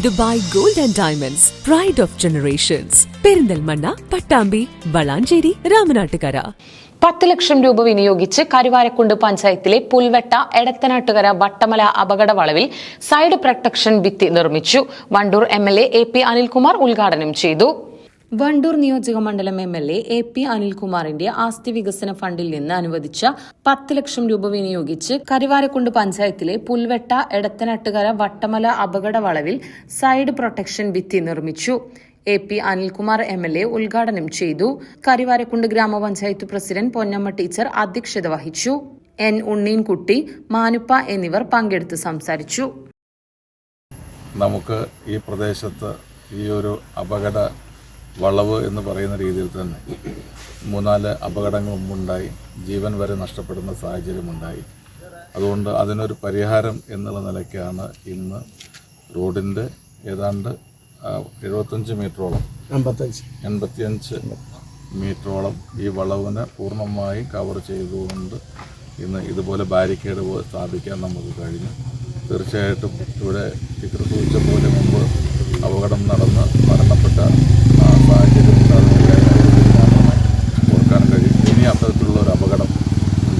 Dubai gold and diamonds pride of generations Perinthalmanna Pattambi Valanchery Ramanattukara. പത്ത് ലക്ഷം രൂപ വിനിയോഗിച്ച് കരുവാരക്കുണ്ട് പഞ്ചായത്തിലെ പുൽവെട്ട എടത്തനാട്ടുകര വട്ടമല അപകട വളവിൽ സൈഡ് പ്രൊട്ടക്ഷൻ ഭിത്തി നിർമ്മിച്ചു. Wandoor M L A P Anilkumar ഉദ്ഘാടനം ചെയ്തു. വണ്ടൂർ നിയോജക മണ്ഡലം M L A A P അനിൽകുമാറിന്റെ ആസ്തി വികസന ഫണ്ടിൽ നിന്ന് അനുവദിച്ച പത്ത് ലക്ഷം രൂപ വിനിയോഗിച്ച് കരുവാരക്കുണ്ട് പഞ്ചായത്തിലെ പുൽവെട്ട എടത്തനാട്ടുകര വട്ടമല അപകട വളവിൽ സൈഡ് പ്രൊട്ടക്ഷൻ ഭിത്തി നിർമ്മിച്ചു. A P Anilkumar M L A ഉദ്ഘാടനം ചെയ്തു. കരിവാരക്കുണ്ട് ഗ്രാമപഞ്ചായത്ത് പ്രസിഡന്റ് പൊന്നമ്മ ടീച്ചർ അധ്യക്ഷത വഹിച്ചു. എൻ ഉണ്ണീൻകുട്ടി മാനുപ്പ എന്നിവർ പങ്കെടുത്ത് സംസാരിച്ചു. നമുക്ക് ഈ പ്രദേശത്ത് ഈ ഒരു അപകട വളവ് എന്ന് പറയുന്ന രീതിയിൽ തന്നെ മൂന്നാൽ അപകടങ്ങൾ മുമ്പുണ്ടായി ജീവൻ വരെ നഷ്ടപ്പെടുന്ന സാഹചര്യമുണ്ടായി അതുകൊണ്ട് അതിനൊരു പരിഹാരം എന്നുള്ള നിലയ്ക്കാണ് ഇന്ന് റോഡിന്റെ ഏതാണ്ട് എഴുപത്തഞ്ച് മീറ്ററോളം എൺപത്തഞ്ച് എൺപത്തിയഞ്ച് മീറ്ററോളം ഈ വളവിനെ പൂർണമായി കവർ ചെയ്തുകൊണ്ട് ഇന്ന് ഇതുപോലെ ബാരിക്കേഡ് സ്ഥാപിക്കാൻ നമുക്ക് കഴിഞ്ഞു. തീർച്ചയായിട്ടും ഇവിടെ ടീച്ചർ സൂചിച്ച പോലെ മുമ്പ് അപകടം നടന്ന്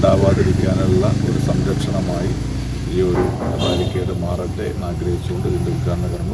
ഉണ്ടാവാതിരിക്കാനുള്ള ഒരു സംരക്ഷണമായി ഈ ഒരു ബാരിക്കേഡ് മാറട്ടെ എന്ന് ആഗ്രഹിച്ചുകൊണ്ട് ഇതിന്റെ ഉദ്ഘാടന കർമ്മം